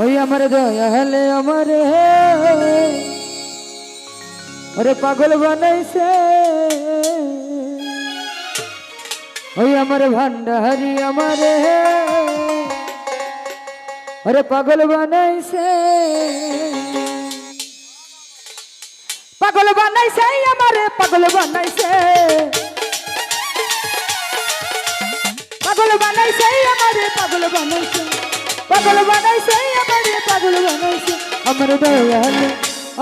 ওই আমার দয়া হলে আমারে ওরে পাগল বানাইছে। ওই আমার ভান্ডারি আমারে ওরে পাগল বানাইছে। পাগল বানাইছে আমারে, পাগল বানাইছে। পাগল বানাইছে আমারে, পাগল বানাইছে। পাগল বানাইছে, আমার পাগল বানাইছে। আমার দয়ালে,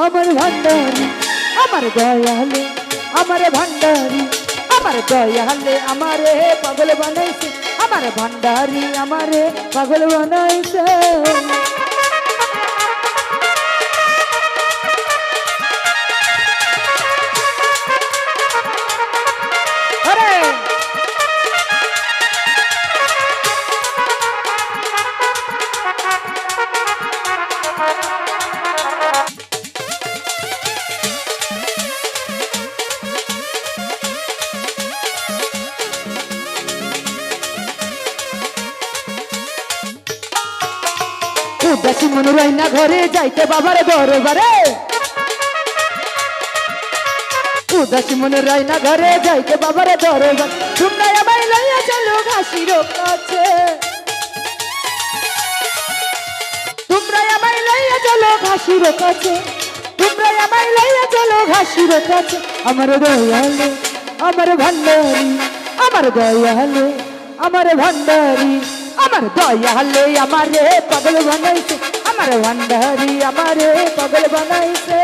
আমার ভান্ডারি, আমার দয়ালে, আমার ভান্ডারি, আমার দয়ালে আমারে পাগল বানাইছে, আমার ভান্ডারি, আমারে পাগল বানাইছে। মনে রই না ঘরে, যাইতে বাবার দরবারে উদাসী মনে রই না ঘরে, যাইতে বাবার কাছে। তোমরা আমায় লইয়া চলো ঘাসির কাছে। আমার দয়ালে, আমার ভান্ডারি, আমার দয়ালে, আমার ভান্ডারি, আমার দয়ালে আমারে পাগল বানাইছে। আমার ভান্ডারি আমারে পাগল বানাইছে।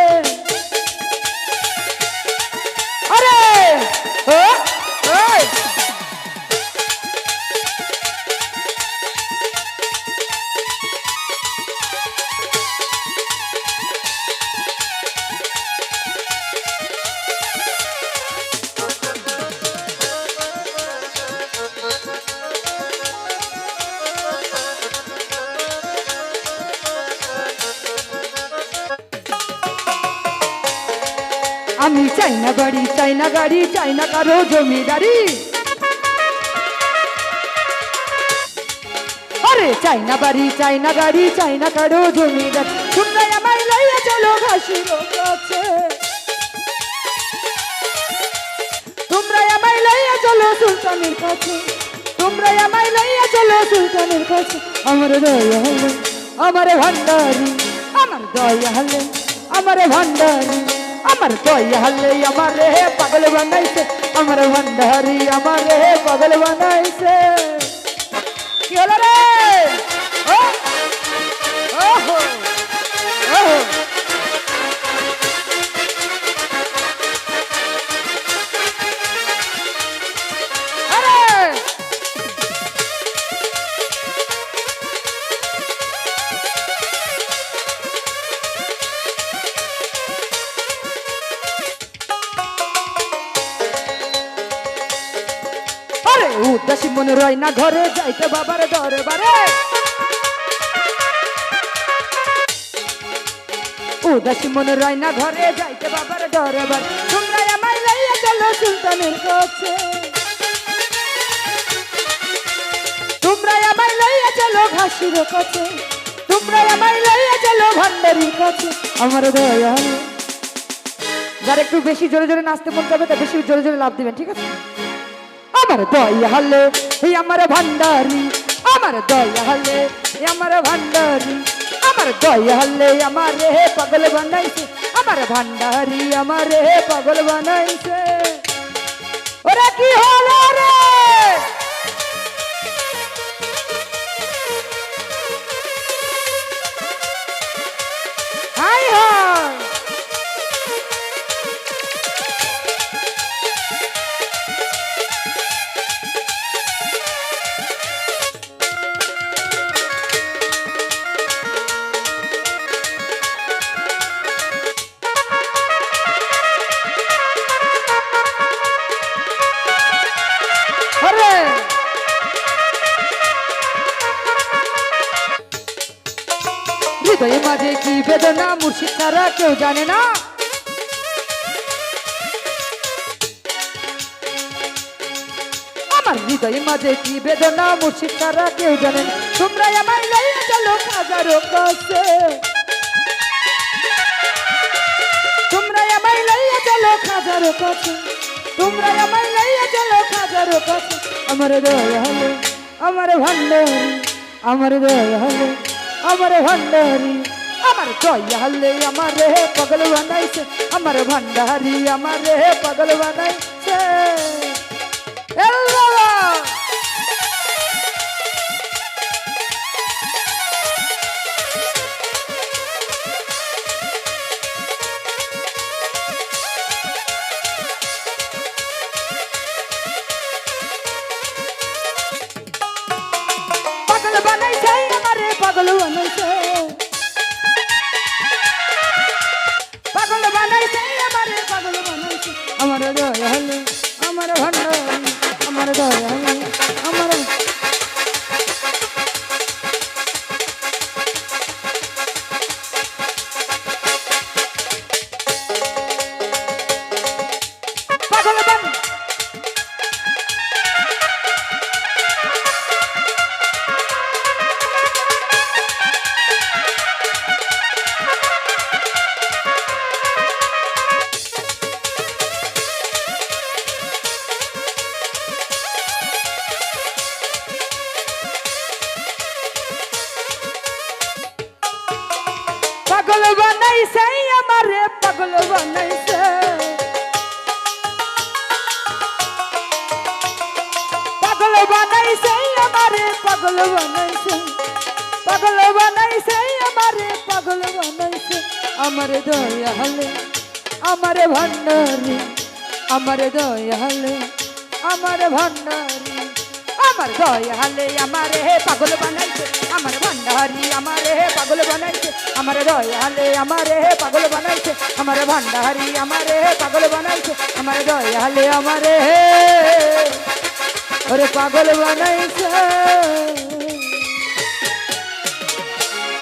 আমি চাই না গাড়ি চাই না গাড়ি, চাই না কারও জমিদারি। আরে চাই না বাড়ি, চাই না গাড়ি, চাই না কারও জমিদার। তোমরা আমায় লইয়া চলো কাছে। তোমরা আমায় লইয়া আমার দয়া হলে, আমার আমার দয়া হলে, আমার ভান্ডারি আমার দয়া হলে আমার রে পাগল বানাইছে আমার ভান্ডারি আমার রে পাগল বানাইছে কি উদাসী মনে রয় না ঘরে যাইতে বাবার দরবারে। উদাসী মনে রয় না ঘরে যাইতে বাবার দরবার। তোমরা আমায় লইয়া চলো সুলতানের কাছে। তোমরা আমায় লইয়া চলো ঘাসির কাছে। তোমরা আমায় লইয়া চলো ভান্ডারির কাছে। আমার দয়া। যারা একটু বেশি জোরে জোরে নাচতে মন করবে তা বেশি জোরে জোরে লাভ দিবেন, ঠিক আছে? আমার দয়া হলে এই আমার ভান্ডারি, আমার দয়া হলে এই আমার ভান্ডারি, আমার দয়া হলে আমার হে পাগল বানাইছে, আমার ভান্ডারি আমার হে পাগল বানাইছে। ওরা কি হলো রে? হৃদয়ে মাঝে কি বেদনা, মুর্শিদ ছাড়া কেউ জানে না। আমার হৃদয়ে মাঝে কি বেদনা, মুর্শিদ ছাড়া কেউ জানে না। তোমরা আমায় লইয়া চলো হাজারো কাছে। তোমরা আমায় লইয়া চলো খাজারো কাছে। তোমরা আমায় লইয়া চলো খাজারো কাছে। আমার দয়া হলো আমার ভান্ডারি আমার দয়া হলো আমার ভান্ডারি আমার দয়া হলে আমার রে পাগল বানাইছে আমার ভান্ডারি আমার রে পাগল বানাইছে আমারে পাগল বানাইছে পাগল বানাইছে পাগল বানাইছে, আমারে পাগল বানাইছে। আমারে দয়া হলে আমারে ভান্ডারি, আমারে দয়া হলে আমারে ভান্ডারি, আমার দয়া হলে আমারে হে পাগল বানাইছে, আমার ভান্ডারি আমারে হে পাগল বানাইছে, আমার দয়া হলে আমারে হে পাগল বানাইছে, আমার ভান্ডারি আমারে হে পাগল বানাইছে, আমার দয়া হলে আমারে হে ওরে পাগল বানাইছে।